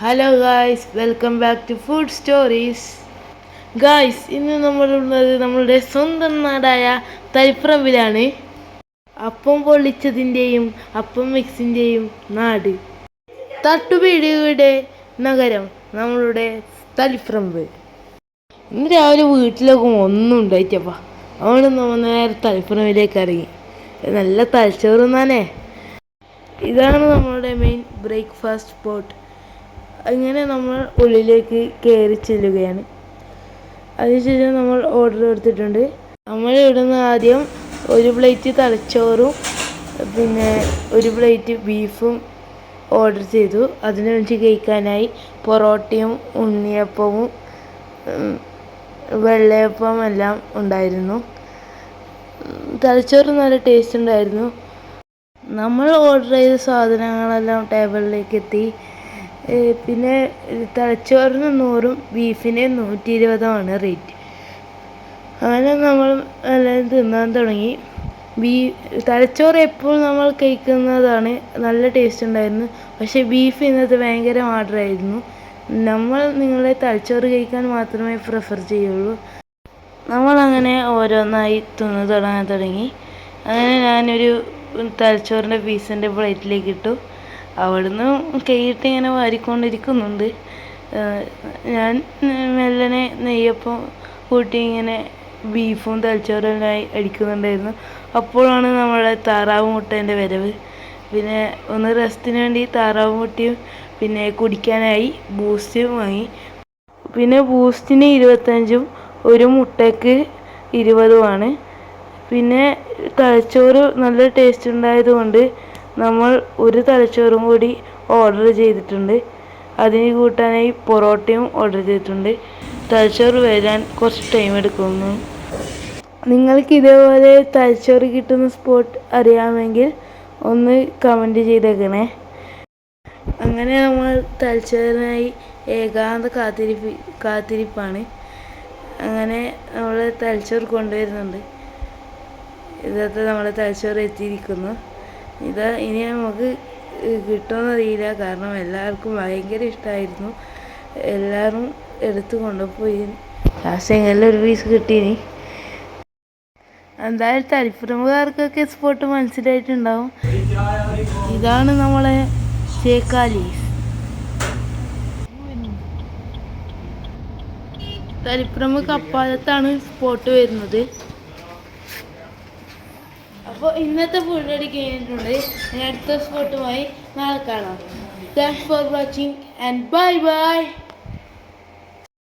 Hello guys welcome back to food stories guys ഇന്ന് നമ്മളുള്ളത് നമ്മളുടെ സ്വന്തം നാടായ തളിപ്പറമ്പിലാണ് അപ്പം പൊള്ളിച്ചതിന്റെയും അപ്പം മിക്സിന്റെയും നാട്. തട്ടുപീടിയുടെ നഗരം നമ്മളുടെ തളിപ്പറമ്പ് ഇന്ന് രാവിലെ വീട്ടിലൊക്കെ ഒന്നും ഉണ്ടായിട്ടപ്പാ. അതുകൊണ്ട് നമ്മൾ നേരെ തളിപ്പറമ്പിലേക്ക് ഇറങ്ങി. നല്ല തലച്ചോറുന്നാനേ ഇതാണ് നമ്മളുടെ മെയിൻ ബ്രേക്ക്ഫാസ്റ്റ് സ്പോട്ട് അങ്ങനെ നമ്മൾ ഉള്ളിലേക്ക് കയറി ചെല്ലുകയാണ്. അതിനുശേഷം നമ്മൾ ഓർഡർ എടുത്തിട്ടുണ്ട്. നമ്മൾ ഇവിടുന്ന് ആദ്യം ഒരു പ്ലേറ്റ് തലച്ചോറും പിന്നെ ഒരു പ്ലേറ്റ് ബീഫും ഓർഡർ ചെയ്തു. അതിന് വേണ്ടി കഴിക്കാനായി പൊറോട്ടയും ഉണ്ണിയപ്പവും വെള്ളയപ്പം എല്ലാം ഉണ്ടായിരുന്നു. തലച്ചോറ് നല്ല ടേസ്റ്റ് ഉണ്ടായിരുന്നു. നമ്മൾ ഓർഡർ ചെയ്ത സാധനങ്ങളെല്ലാം ടേബിളിലേക്ക് എത്തി. പിന്നെ തലച്ചോറിന് നൂറും ബീഫിന് നൂറ്റി ഇരുപതുമാണ് റേറ്റ്. അങ്ങനെ നമ്മൾ എല്ലാം തിന്നാൻ തുടങ്ങി. ബീ തലച്ചോറ് എപ്പോഴും നമ്മൾ കഴിക്കുന്നതാണ് നല്ല ടേസ്റ്റ് ഉണ്ടായിരുന്നു. പക്ഷേ ബീഫ് ഇന്നത്തെ ഭയങ്കര ആയിരുന്നു. നമ്മൾ നിങ്ങളെ തലച്ചോറ് കഴിക്കാൻ മാത്രമേ പ്രിഫർ ചെയ്യുള്ളൂ. നമ്മളങ്ങനെ ഓരോന്നായി തിന്നു തുടങ്ങാൻ തുടങ്ങി. അങ്ങനെ ഞാനൊരു തലച്ചോറിന്റെ പീസിന്റെ പ്ലേറ്റിലേക്ക് ഇട്ടു. അവിടുന്ന് കൈയിട്ട് ഇങ്ങനെ വാരിക്കൊണ്ടിരിക്കുന്നുണ്ട്. ഞാൻ മെല്ലനെ നെയ്യപ്പം കൂട്ടി ഇങ്ങനെ ബീഫും തലച്ചോറും എല്ലാം അടിക്കുന്നുണ്ടായിരുന്നു. അപ്പോഴാണ് നമ്മളെ താറാവ് മുട്ടേന്റെ വരവ്. പിന്നെ ഒന്ന് റെസ്റ്റിന് വേണ്ടി താറാവ് മുട്ടയും പിന്നെ കുടിക്കാനായി ബൂസ്റ്റും വാങ്ങി. പിന്നെ ബൂസ്റ്റിന് ഇരുപത്തഞ്ചും ഒരു മുട്ടയ്ക്ക് ഇരുപതുമാണ്. പിന്നെ തലച്ചോറ് നല്ല ടേസ്റ്റ് ഉണ്ടായതുകൊണ്ട് നമ്മൾ ഒരു തലച്ചോറും കൂടി ഓർഡർ ചെയ്തിട്ടുണ്ട്. അതിന് കൂട്ടാനായി പൊറോട്ടയും ഓർഡർ ചെയ്തിട്ടുണ്ട്. തലച്ചോറ് വരാൻ കുറച്ച് ടൈം എടുക്കുന്നു. നിങ്ങൾക്ക് ഇതേപോലെ തലച്ചോറ് കിട്ടുന്ന സ്പോട്ട് അറിയാമെങ്കിൽ ഒന്ന് കമന്റ് ചെയ്തേക്കണേ. അങ്ങനെ നമ്മൾ തലച്ചോറിനായി ഏകാന്ത കാത്തിരിപ്പ് കാത്തിരിപ്പാണ്. അങ്ങനെ നമ്മൾ തലച്ചോറ് കൊണ്ടുവരുന്നുണ്ട്. ഇതൊക്കെ നമ്മൾ തലച്ചോറ് എത്തിയിരിക്കുന്നു. ഇത് ഇനി നമുക്ക് കിട്ടുമെന്ന് അറിയില്ല കാരണം എല്ലാവർക്കും ഭയങ്കര ഇഷ്ടമായിരുന്നു എല്ലാവരും എടുത്തു കൊണ്ടുപോയി. ലാസ്റ്റ് എങ്ങനെ ഒരു പീസ് കിട്ടീനി എന്തായാലും തരിപ്പുറമുകാർക്കൊക്കെ സ്പോട്ട് മനസ്സിലായിട്ടുണ്ടാവും. ഇതാണ് നമ്മളെ ചേക്കാലീസ് തരിപ്പുറമ്പ് കപ്പാലത്താണ് സ്പോട്ട് വരുന്നത്. അപ്പോൾ ഇന്നത്തെ അടി കഴിഞ്ഞിട്ടുണ്ട്. അടുത്ത സ്പോട്ടുമായി നാളെ കാണാം. Thanks for watching and bye bye